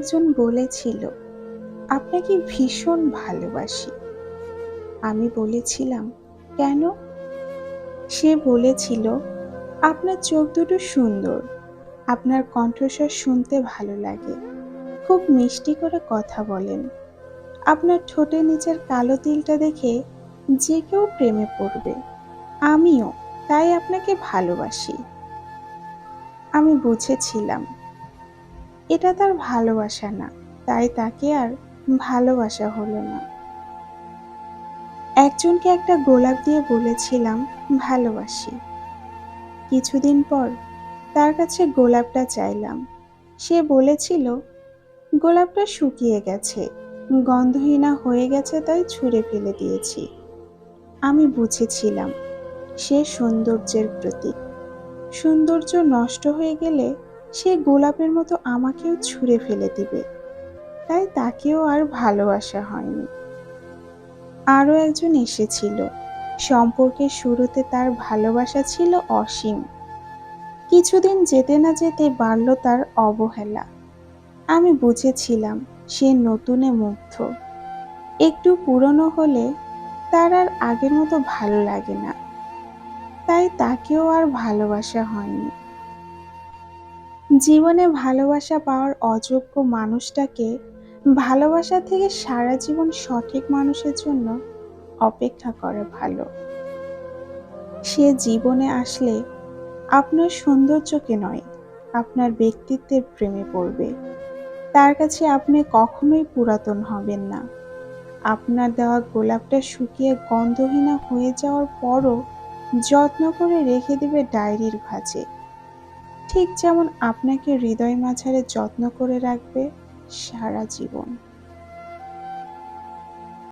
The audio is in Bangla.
একজন বলেছিল, আপনাকে ভীষণ ভালোবাসি। আমি বলেছিলাম, কেন? সে বলেছিল, আপনার চোখ দুটো সুন্দর, আপনার কণ্ঠস্বর শুনতে ভালো লাগে, খুব মিষ্টি করে কথা বলেন। আপনার ঠোঁটের নিচের কালো তিলটা দেখে যে কেউ প্রেমে পড়বে, আমিও তাই আপনাকে ভালোবাসি। আমি বুঝেছিলাম এটা তার ভালোবাসা না, তাই তাকে আর ভালোবাসা হলো না। একজনকে একটা গোলাপ দিয়ে বলেছিলাম, ভালোবাসি। কিছুদিন পর তার কাছে গোলাপটা চাইলাম। সে বলেছিল, গোলাপটা শুকিয়ে গেছে গন্ধহীনা হয়ে গেছে তাই ছুঁড়ে ফেলে দিয়েছি। আমি বুঝেছিলাম, সে সৌন্দর্যের প্রতীক। সৌন্দর্য নষ্ট হয়ে গেলে সে গোলাপের মতো আমাকেও ছুঁড়ে ফেলে দিবে। তাই তাকেও আর ভালোবাসা হয়নি। আরও একজন এসেছিল। সম্পর্কের শুরুতে তার ভালোবাসা ছিল অসীম। কিছুদিন যেতে না যেতে বাড়ল তার অবহেলা। আমি বুঝেছিলাম সে নতুনে মুগ্ধ। একটু পুরনো হলে তার আর আগের মতো ভালো লাগে না। তাই তাকেও আর ভালোবাসা হয়নি। জীবনে ভালোবাসা পাওয়ার অযোগ্য মানুষটাকে ভালোবাসা থেকে সারা জীবন সঠিক মানুষের জন্য অপেক্ষা করা ভালো। সে জীবনে আসলে আপনার সৌন্দর্যকে নয়, আপনার ব্যক্তিত্বের প্রেমে পড়বে। তার কাছে আপনি কখনোই পুরাতন হবেন না। আপনার দেওয়া গোলাপটা শুকিয়ে গন্ধহীনা হয়ে যাওয়ার পরও যত্ন করে রেখে দেবে ডায়েরির ভাঁজে। ঠিক যেমন আপনাকে হৃদয় মাঝারে যত্ন করে রাখবে সারা জীবন।